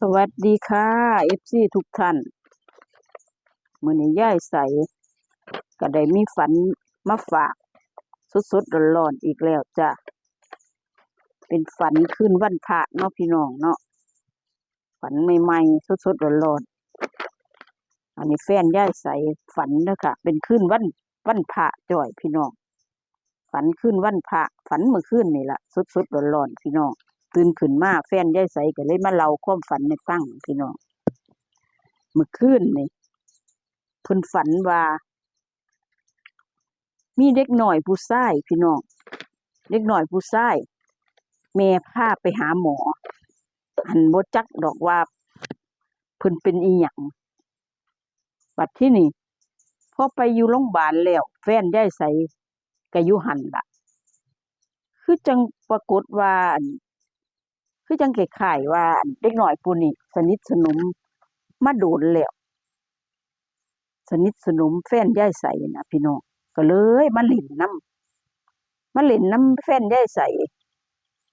สวัสดีค่ะเอฟซีทุกท่านมื้อนี้ย่ายใสก็ได้มีฝันมาฝาก สดๆร้อนๆอีกแล้วจ้ะ เป็นฝันขึ้นวันพระเนาะพี่น้องเนาะฝันใหม่ๆสดๆร้อนๆอันนี้แฟนย่ายใสฝันเด้อค่ะเป็นขึ้นวันวันพระจ่อยพี่น้อง ฝันขึ้นวันพระฝันเมื่อคืนนี่แหละสดๆร้อนๆพี่น้อง ตื่นขึ้นมาแฟนยายใสก็เลยมาเล่าความฝันให้ฟังพี่น้องเมื่อคืนนี่เพิ่นฝันว่า มีเด็กหน่อยผู้ชายพี่น้องเด็กหน่อยผู้ชายแม่พาไปหาหมอ อันบ่จักดอกว่าเพิ่นเป็นอีหยังบัดที่นี่พอไปอยู่โรงพยาบาลแล้ว แฟนยายใสก็อยู่หันละคือจังปรากฏว่า คือจังเกขายว่าเด็กหน้อยผู้นี้สนิทสนมมาโดนแล้วสนิทสนมแฟนย่ายใส่นะพี่น้องก็เลยมาเล่นน้ำมาเล่นน้ำแฟนย่ายใส่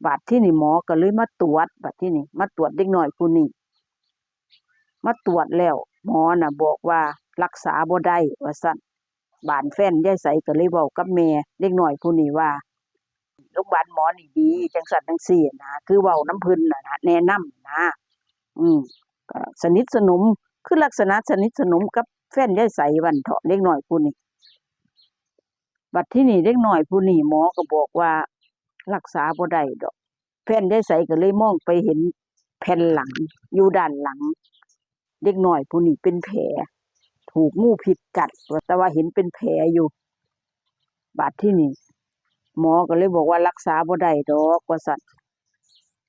บาดที่นี่หมอก็เลยมาตรวจบาดที่นี่มาตรวจเด็กหน้อยผู้นี้มาตรวจแล้ว หมอน่ะ บอกว่ารักษาบ่ได้ว่าซั่นบานแฟนย่ายใส่ก็เลยเว้ากับแม่เด็กหน้อยผู้นี้ว่า โรงพยาบาลหมอนี่ดีจังสันจังซี่นะคือเว้าน้ำพิ่นนะนะแนะนำนะ อืมก็สนิทสนมคือลักษณะสนิทสนมกับแฟนยายใสวันเถาะเด็กหน้อยผู้นี้บัดที่นี่เด็กหน้อยผู้นี้หมอก็บอกว่า รักษาบ่ได้ดอก แฟนยายใสก็เลยมองไปเห็นแผ่นหลัง อยู่ด้านหลังเด็กหน้อยผู้นี้เป็นแผลถูกงูพิษกัดแต่ว่าเห็นเป็นแผลอยู่ บาดที่นี่ หมอก็เลยบอกว่ารักษาบ่ได้ดอกว่าซั่น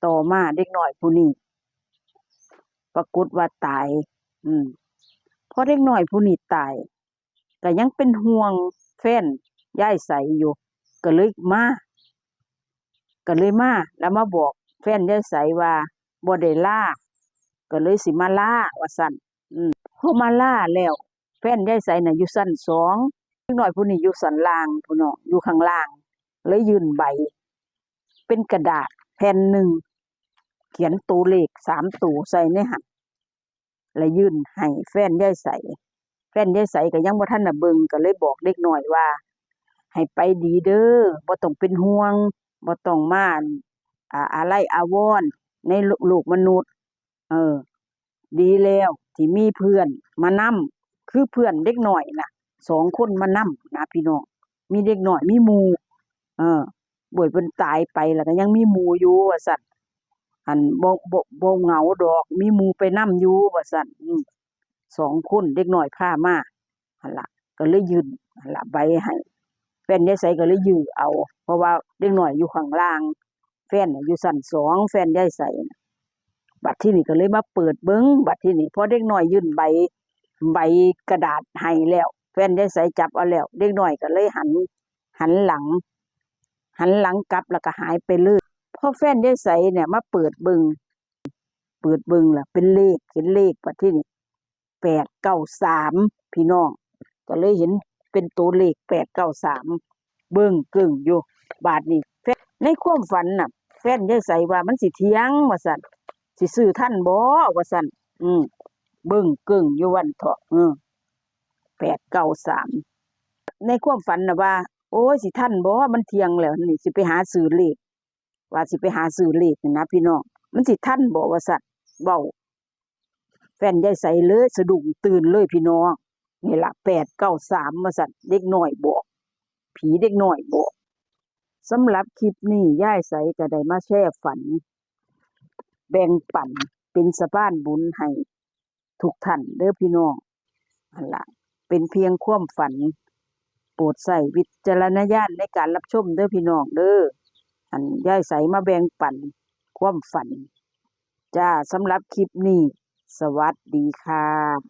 ต่อมาเด็กหน้อยผู้นี้ปรากฏว่าตาย อืมพอเด็กหน้อยผู้นี้ตายก็ยังเป็นห่วงแฟนย่ายใสอยู่ ก็เลยมาก็เลยมาแล้วมาบอก แฟนย่ายใสว่าบ่ได้ล่าก็เลยสิมาล่าว่าซั่นอืมพอมาล่าแล้ว แฟนย่ายใสน่ะอยู่ชั้นสองเด็กหน้อยผู้นี้อยู่ชั้นล่างผู้น้องอยู่ข้างล่าง เลยยื่นใบ เป็นกระดาษแผ่นหนึ่ง เขียนตัวเลขสามตัวใส่ในหันแล้วยื่นให้แฟนยายใส่แฟนยายใส่ก็ยังบ่ทันน่ะเบิงก็เลยบอกเด็กหน้อยว่า ให้ไปดีเด้อบ่ต้องเป็นห่วงบ่ต้องมาอ่าอะไรอาวรณ์ในโลกมนุษย์ เออ ดีแล้วที่มีเพื่อนมานํคือเพื่อนเด็กหน้อยน่ะสองคนมานํนะพี่น้องมีเด็กหน้อยมีหมู่ เออบ่วยเพิ่นตายไปแล้วก็ยังมีหมูอยู่ว่าซั่นอันบ่บ่บ่เหงาดอก มีหมูไปนำอยู่ว่าซั่นอืมสองคนเด็กหน้อยพามาหันละก็เลยยืนหันละใบให้แฟนยายใสก็เลยยื้อเอา เพราะว่าเด็กหน้อยอยู่ข้างล่าง แฟนอยู่ชั้นสองแฟนยายใส่บัดที่นี่ก็เลยมาเปิดเบิ่งบัดที่นี่พอเด็กหน้อยยื่นใบใบกระดาษให้แล้ว แฟนยายใสจับเอาแล้ว เด็กหน้อยก็เลยหันหันหลัง หันหลังกลับแล้วก็หายไปเลยพอแฟนยายใสเนี่ยมาเปิดบิงเปิดบิงล่ะ เป็นเลขเห็นเลขว่าที่นี่แปดเก้าสามพี่น้อง ก็เลยเห็นเป็นตัวเลขแปดเก้าสามเบิ่งกึ่งอยู่ บาทนี้แฟนในความฝันน่ะ แฟนยายใสว่ามันสิเทียงว่าสั่นสิซื้อท่านบ่ว่าสั่นอืมเบิ่งกึ่งอยู่วันเถาะอืมแปดเก้าสามในความฝันน่ะว่า อ้ยสิท่านบอกว่ามันเที่ยงแล้วนี่สิไปหาซื้อเลขว่าสิไปหาซื้อเลขนี่นะพี่น้องมันสิท่านบ่ว่าสัตว์เว้าแฟนยายใสเลยสะดุ้งตื่นเลยพี่น้องนี่ละแปดเก้าสามมาสัตว์เด็กหน้อยบอก ผีเด็กหน้อยบอกสำหรับคลิปนี้ยายใสก็ได้มาแช่ฝัน แบ่งปันเป็นสะพานบุญให้ทุกท่านเด้อพี่น้องอันละเป็นเพียงความฝัน โปรดใส่วิจารณญาณในการรับชมเด้อพี่น้องเด้ออันยายใสมาแบ่งปันความฝัน จ้าสำหรับคลิปนี้ สวัสดีค่ะ